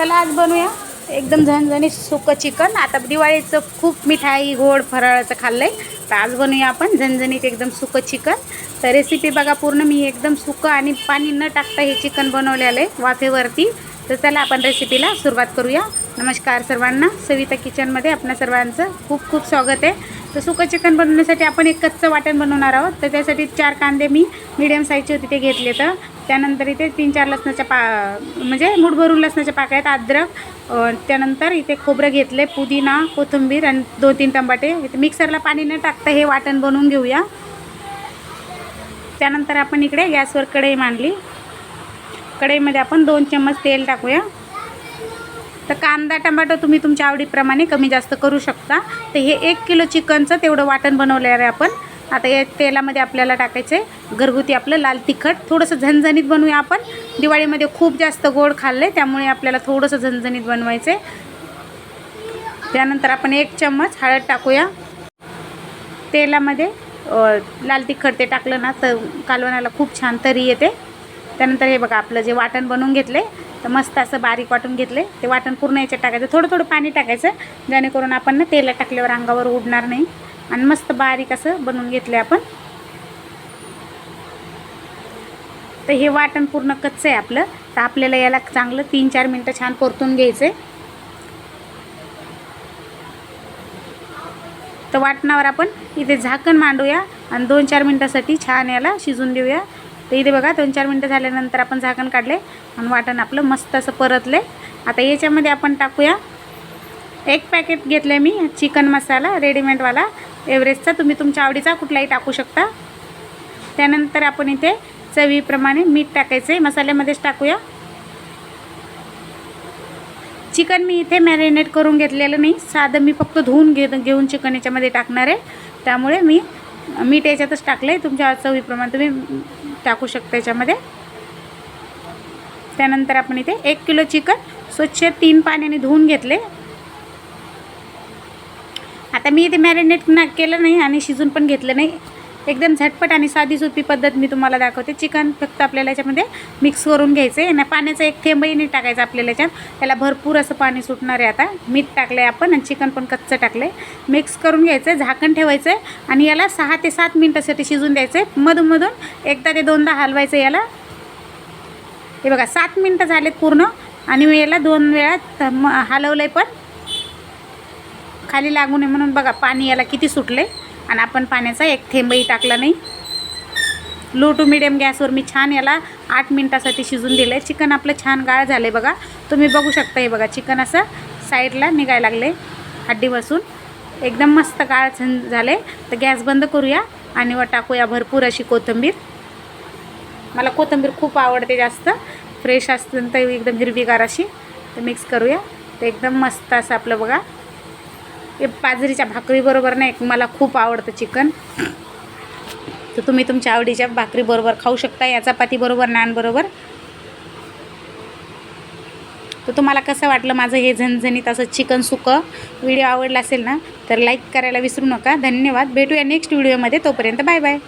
चला आज बनवूया. एकदम झणझणीत सुकं चिकन. आता दिवाळीचं खूप मिठाई गोड फराळाचं खाल्लं आहे तर आज बनवूया आपण झणझणीत एकदम सुकं चिकन. तर रेसिपी बघा पूर्ण मी एकदम सुकं आणि पाणी न टाकता हे चिकन बनवलेलं आहे वाफेवरती. तर चला आपण रेसिपीला सुरुवात करूया. नमस्कार सर्वांना. सविता किचनमध्ये आपल्या सर्वांचं खूप खूप स्वागत आहे. तर सुकं चिकन बनवण्यासाठी आपण एक कच्चं वाटण बनवणार आहोत. तर त्यासाठी चार कांदे मी मिडियम साईजचे होते ते घेतले तर त्यानंतर इथे तीन चार लसणाच्या पा म्हणजे मूठ भरून लसणाच्या पाकळ्यात अद्रक त्यानंतर इथे खोबरं घेतले पुदिना कोथिंबीर आणि दोन तीन टमाटे इथे मिक्सरला पाणी न टाकता हे वाटण बनवून घेऊया. त्यानंतर आपण इकडे गॅसवर कढई मांडली. कढईमध्ये आपण दोन चम्मच तेल टाकूया. तर कांदा टमाटो तुम्ही तुमच्या आवडीप्रमाणे कमी जास्त करू शकता. तर हे एक किलो चिकनचं तेवढं वाटण बनवलं आहे आपण. आता या तेलामध्ये आपल्याला टाकायचं आहे घरगुती आपलं लाल तिखट. थोडंसं झणझणीत बनवूया आपण. दिवाळीमध्ये खूप जास्त गोड खाल्लं आहे त्यामुळे आपल्याला थोडंसं झणझणीत बनवायचं. आहे त्यानंतर आपण एक चम्मच हळद टाकूया. तेलामध्ये लाल तिखट ते टाकलं ना तर कालवणाला खूप छान तरी येते. त्यानंतर हे बघा आपलं जे वाटण बनवून घेतले तर मस्त असं बारीक वाटून घेतले. ते वाटण पूर्ण याच्यात टाकायचं. थोडं थोडं पाणी टाकायचं जेणेकरून आपण ना तेला टाकल्यावर अंगावर उडणार नाही. आणि मस्त बारीक असं बनवून घेतलं आपण. तर हे वाटण पूर्ण कच्चं आहे आपलं. तर आपल्याला याला चांगलं तीन चार मिनटं छान परतून घ्यायचं आहे तर वाटणावर आपण इथे झाकण मांडूया आणि दोन चार मिनटासाठी छान याला शिजून देऊया. तर इथे बघा दोन चार मिनटं झाल्यानंतर आपण झाकण काढले आणि वाटण आपलं मस्त असं परतले आता याच्यामध्ये आपण टाकूया. एक पॅकेट घेतलं मी चिकन मसाला रेडीमेडवाला एवरेस्टचा तुम्ही तुमच्या आवडीचा कुठलाही टाकू शकता. त्यानंतर आपण इथे चवीप्रमाणे मीठ टाकायचं आहे मसाल्यामध्येच टाकूया. चिकन मी इथे मॅरिनेट करून घेतलेलं नाही. साधं मी फक्त धुवून घे घेऊन चिकन याच्यामध्ये टाकणार आहे. त्यामुळे मी मीठ याच्यातच टाकलं आहे तुमच्या चवीप्रमाणे तुम्ही टाकू शकता याच्यामध्ये. त्यानंतर आपण इथे एक किलो चिकन स्वच्छ तीन पाण्याने धुवून घेतले. आता मी ते मॅरिनेट ना केलं नाही आणि शिजून पण घेतलं नाही. एकदम झटपट आणि साधी सोपी पद्धत मी तुम्हाला दाखवते. चिकन फक्त आपल्याला याच्यामध्ये मिक्स करून घ्यायचं आहे आणि पाण्याचं एक थेंबही नाही टाकायचं आपल्याला याच्यात. त्याला भरपूर असं पाणी सुटणार आहे आता. मीठ टाकलं आहे आपण आणि चिकन पण कच्चं टाकलं आहे मिक्स करून घ्यायचं आहे झाकण ठेवायचं आहे आणि याला सहा ते सात मिनटासाठी शिजून द्यायचं आहे मधून एकदा ते दोनदा हलवायचं याला. हे बघा सात मिनटं झालेत पूर्ण आणि मी याला दोन वेळा म हलवलं आहे पण. खाली लागू नये म्हणून बघा पाणी याला किती सुटले आणि आपण पाण्याचा एक थेंबही टाकला नाही. लो टू मिडियम गॅसवर मी छान याला आठ मिनटासाठी शिजून दिलं आहे चिकन आपलं छान गाळ झालं आहे बघा. तुम्ही बघू शकता हे बघा चिकन असं साईडला निघायला लागले हड्डी बसून एकदम मस्त गाळ छान झाले तर गॅस बंद करूया आणि व टाकूया भरपूर अशी कोथिंबीर. मला कोथिंबीर खूप आवडते जास्त. फ्रेश असतं तर एकदम हिरवीगार अशी. तर मिक्स करूया. तर एकदम मस्त असं आपलं बघा. हे बाजरीच्या भाकरीबरोबर नाही मला खूप आवडतं चिकन. तर तुम्ही तुमच्या आवडीच्या भाकरीबरोबर खाऊ शकता या चपातीबरोबर नानबरोबर तर तुम्हाला कसं वाटलं माझं हे झणझणीत असं चिकन सुकं? व्हिडिओ आवडला असेल ना तर लाईक करायला विसरू नका. धन्यवाद. भेटूया नेक्स्ट व्हिडिओमध्ये तोपर्यंत बाय बाय